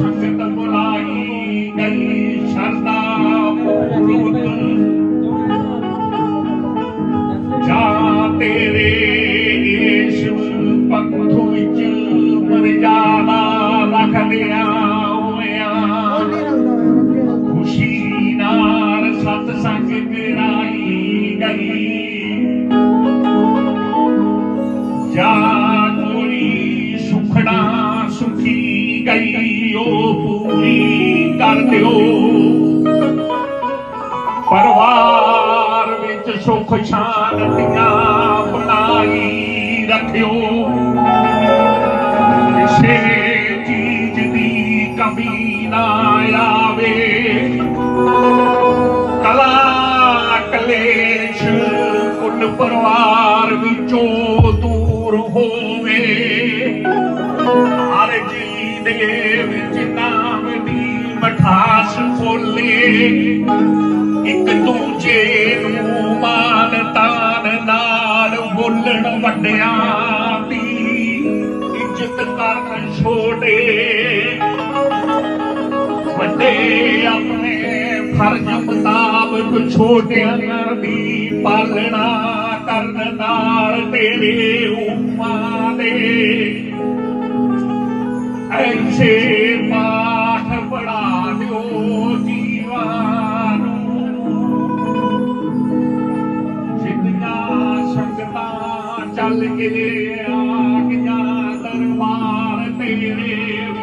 ਸੰਗਤ ਬੁਲਾਈ ਗਈ ਸ਼ਰਦਾ ਪੂਰਵਕ ਜਾ ਤੇਰੇ ਇਸ ਪੰਥ ਵਿੱਚ ਮਰਜਾਦਾ ਰੱਖਦਿਆਂ ਹੋਇਆਂ ਖੁਸ਼ੀ ਨਾਲ ਸਤ ਸੰਗ ਕਰਾਈ ਗਈ ਜਾ ਕੋਈ ਸੁਖੜਾ ਸੁਖੀ करियो परवार सुख शांतियां बनाई रखियो चीज़ जी कमी ना आवे कला कलेश कुल परिवार दूर होवे हर जी ਦੇਵ ਜੀ ਦੇ ਦੀ ਮਠਾਸ ਖੋਲੇ। ਇੱਕ ਦੂਜੇ ਨੂੰ ਮਾਨ ਤਾਨ ਨਾਲ ਬੋਲਣ ਵੱਡਿਆਂ ਦੀ ਇੱਜ਼ਤ ਕਰਨ ਛੋਟੇ। ਵੱਡੇ ਆਪਣੇ ਫਰਜ਼ ਮੁਤਾਬਕ ਛੋਟਿਆਂ ਦੀ ਪਾਲਣਾ ਕਰਨ ਨਾਲ ਤੇਰੇ ਉਮਾ ਦੇ पाठ पढ़ायो संगता चल के आगया दरबार तेरे